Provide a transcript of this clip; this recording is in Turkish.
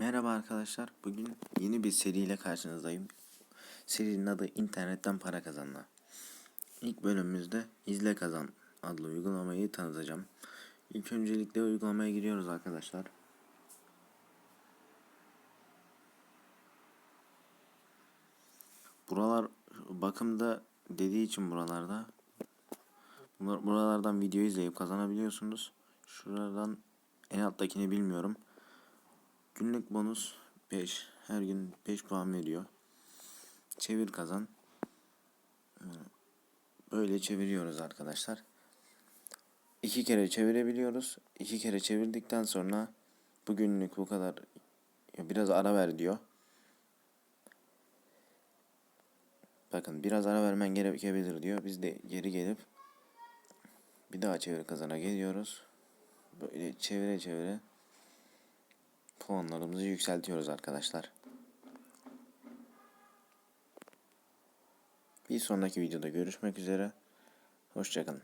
Merhaba arkadaşlar. Bugün yeni bir seriyle karşınızdayım. Serinin adı İnternetten Para Kazanma. İlk bölümümüzde İzle Kazan adlı uygulamayı tanıtacağım. İlk öncelikle uygulamaya giriyoruz arkadaşlar. Buralar bakımda dediği için buralarda buralardan video izleyip kazanabiliyorsunuz. Şuradan en alttakini bilmiyorum. Günlük bonus 5. Her gün 5 puan veriyor. Çevir kazan. Böyle çeviriyoruz arkadaşlar. İki kere çevirebiliyoruz. İki kere çevirdikten sonra bugünlük bu kadar biraz ara ver diyor. Bakın biraz ara vermen gerekebilir diyor. Biz de geri gelip bir daha çevir kazana geliyoruz. Böyle çevire çevire puanlarımızı yükseltiyoruz arkadaşlar. Bir sonraki videoda görüşmek üzere. Hoşçakalın.